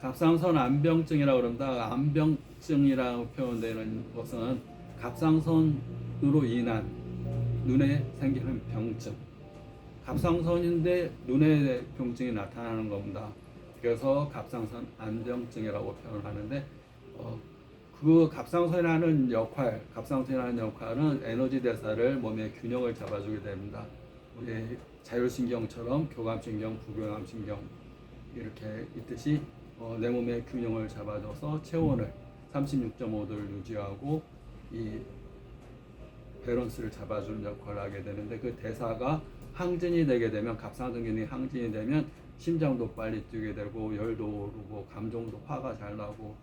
갑상선 안병증이라고 그런다. 안병증이라고 표현되는 것은 갑상선으로 인한 눈에 생기는 병증. 갑상선인데 눈에 병증이 나타나는 겁니다. 그래서 갑상선 안병증이라고 표현하는데 어, 그 갑상선이라는 역할, 갑상선이라는 역할은 에너지 대사를 몸의 균형을 잡아주게 됩니다. 우리 자율신경처럼 교감신경, 부교감신경 이렇게 있듯이 어, 내 몸의 균형을 잡아줘서 체온을 36.5도를 유지하고 이 밸런스를 잡아주는 역할을 하게 되는데 그 대사가 항진이 되게 되면 갑상선균이 항진이 되면 심장도 빨리 뛰게 되고 열도 오르고 감정도 화가 잘 나고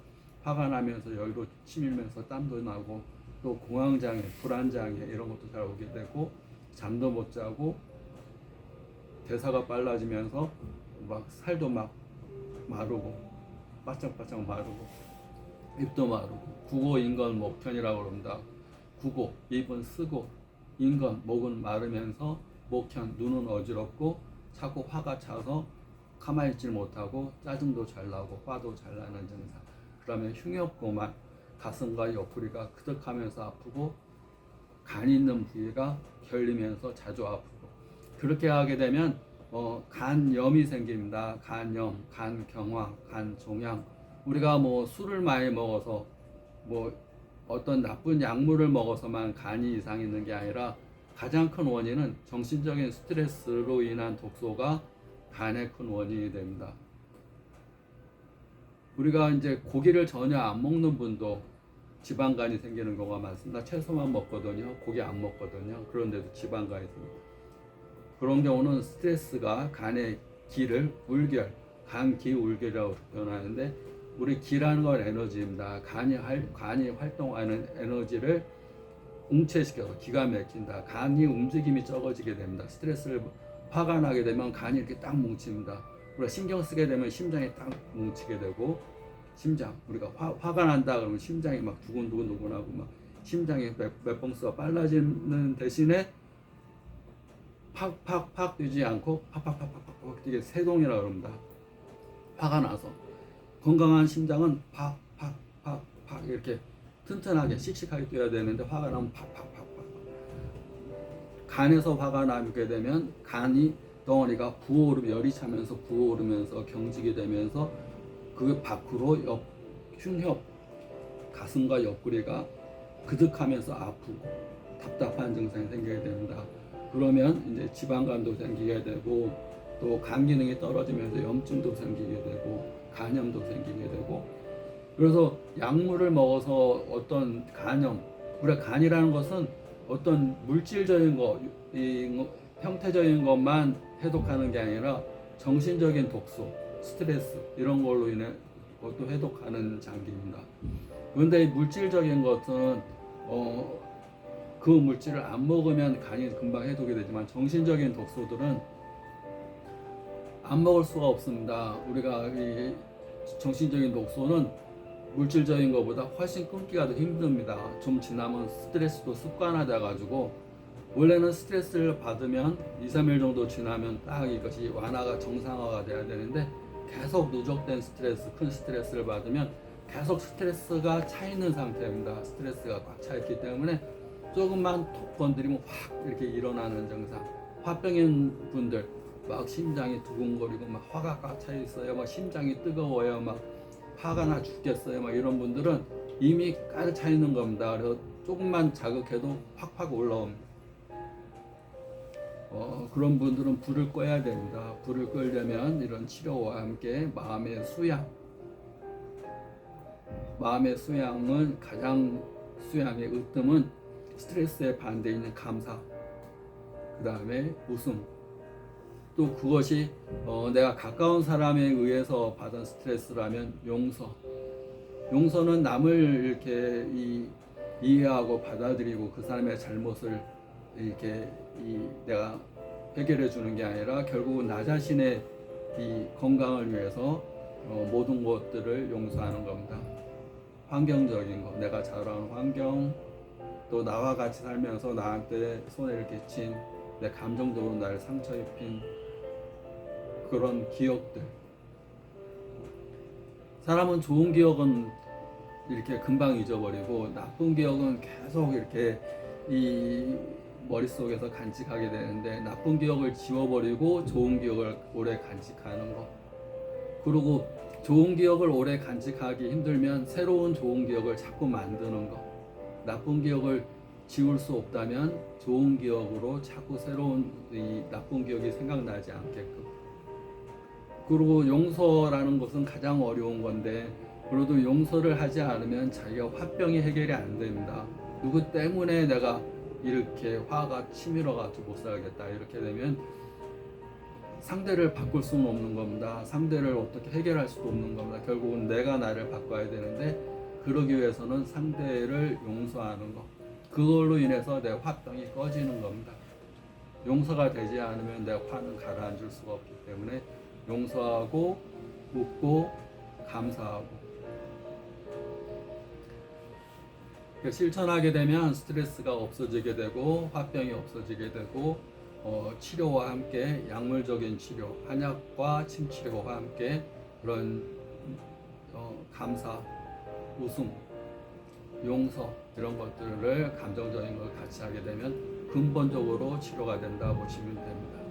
화가 나면서 열도 치밀면서 땀도 나고 또 공황장애, 불안장애 이런 것도 잘 오게 되고 잠도 못 자고 대사가 빨라지면서 막 살도 막 마르고 바짝바짝 마르고 입도 마르고 국어 인건 목현이라고 그럽니다. 국어 입은 쓰고 인건 목은 마르면서 목현 눈은 어지럽고 자꾸 화가 차서 가만히 있질 못하고 짜증도 잘 나고 화도 잘 나는 증상. 그러면 흉엽고만 가슴과 옆구리가 그득하면서 아프고 간 있는 부위가 결리면서 자주 아프고 그렇게 하게 되면 어, 간염이 생깁니다. 간염, 간경화, 간종양. 우리가 뭐 술을 많이 먹어서 뭐 어떤 나쁜 약물을 먹어서만 간이 이상 있는 게 아니라 가장 큰 원인은 정신적인 스트레스로 인한 독소가 간의 큰 원인이 됩니다. 우리가 이제 고기를 전혀 안 먹는 분도 지방간이 생기는 경우가 많습니다. 채소만 먹거든요. 고기 안 먹거든요. 그런데도 지방간이 생깁니다. 그런 경우는 스트레스가 간의 기를 울결, 간기 울결이라고 표현하는데 우리 기라는 건 에너지입니다. 간이 할, 간이 활동하는 에너지를 웅체시켜서 기가 막힌다. 간이 움직임이 적어지게 됩니다. 스트레스를 화가 나게 되면 간이 이렇게 딱 뭉칩니다. 우리가 신경 쓰게 되면 심장이 딱 뭉치게 되고 심장 우리가 화, 화가 난다 그러면 심장이 막 두근두근 두근하고 막 심장이 몇, 몇 봉수가 빨라지는 대신에 팍팍팍 뛰지 않고 팍팍팍팍팍 뛰게 세동이라고 합니다. 화가 나서 건강한 심장은 팍팍팍팍 이렇게 튼튼하게 씩씩하게 뛰어야 되는데 화가 나면 팍팍팍팍 간에서 화가 나게 되면 간이 덩어리가 부어오르 열이 차면서 부어오르면서 경직이 되면서 그 밖으로 옆 흉협 가슴과 옆구리가 그득하면서 아프고 답답한 증상이 생기게 됩니다. 그러면 이제 지방간도 생기게 되고 또 간 기능이 떨어지면서 염증도 생기게 되고 간염도 생기게 되고 그래서 약물을 먹어서 어떤 간염 우리가 간이라는 것은 어떤 물질적인 거, 이 형태적인 것만 해독하는 게 아니라 정신적인 독소, 스트레스 이런 걸로 인해 그것도 해독하는 장기입니다. 그런데 이 물질적인 것은 어, 그 물질을 안 먹으면 간이 금방 해독이 되지만 정신적인 독소들은 안 먹을 수가 없습니다. 우리가 이 정신적인 독소는 물질적인 것보다 훨씬 끊기가 더 힘듭니다. 좀 지나면 스트레스도 습관화돼 가지고 원래는 스트레스를 받으면 2, 3일 정도 지나면 딱 이것이 완화가 정상화가 돼야 되는데 계속 누적된 스트레스, 큰 스트레스를 받으면 계속 스트레스가 차 있는 상태입니다. 스트레스가 꽉 차 있기 때문에 조금만 톡 건드리면 확 이렇게 일어나는 증상. 화병인 분들 막 심장이 두근거리고 막 화가 꽉차 있어요. 막 심장이 뜨거워요. 막 화가 나 죽겠어요. 막 이런 분들은 이미 가득 차 있는 겁니다. 그래서 조금만 자극해도 팍팍 올라옵니다. 어, 그런 분들은 불을 꺼야 됩니다. 불을 끌려면 이런 치료와 함께 마음의 수양, 마음의 수양은 가장 수양의 으뜸은 스트레스의 반대에 있는 감사, 그 다음에 웃음, 또 그것이 어, 내가 가까운 사람에 의해서 받은 스트레스라면 용서. 용서는 남을 이렇게 이, 이해하고 받아들이고 그 사람의 잘못을 이렇게 이, 내가 해결해 주는 게 아니라 결국은 나 자신의 이 건강을 위해서 어, 모든 것들을 용서하는 겁니다. 환경적인 거, 내가 자라는 환경, 또 나와 같이 살면서 나한테 손해를 끼친 내 감정적으로 나를 상처 입힌 그런 기억들 사람은 좋은 기억은 이렇게 금방 잊어버리고 나쁜 기억은 계속 이렇게 이 머릿속에서 간직하게 되는데 나쁜 기억을 지워버리고 좋은 기억을 오래 간직하는 거. 그리고 좋은 기억을 오래 간직하기 힘들면 새로운 좋은 기억을 자꾸 만드는 거. 나쁜 기억을 지울 수 없다면 좋은 기억으로 자꾸 새로운 이 나쁜 기억이 생각나지 않게끔. 그리고 용서라는 것은 가장 어려운 건데 그래도 용서를 하지 않으면 자기가 화병이 해결이 안 됩니다. 누구 때문에 내가 이렇게 화가 치밀어 가지고 못 살겠다 이렇게 되면 상대를 바꿀 수는 없는 겁니다. 상대를 어떻게 해결할 수도 없는 겁니다. 결국은 내가 나를 바꿔야 되는데 그러기 위해서는 상대를 용서하는 것. 그걸로 인해서 내 화병이 꺼지는 겁니다. 용서가 되지 않으면 내 화는 가라앉을 수가 없기 때문에 용서하고 웃고 감사하고 그 실천하게 되면 스트레스가 없어지게 되고 화병이 없어지게 되고 어, 치료와 함께 약물적인 치료, 한약과 침치료와 함께 그런 어, 감사, 웃음, 용서 이런 것들을 감정적인 걸 같이 하게 되면 근본적으로 치료가 된다 보시면 됩니다.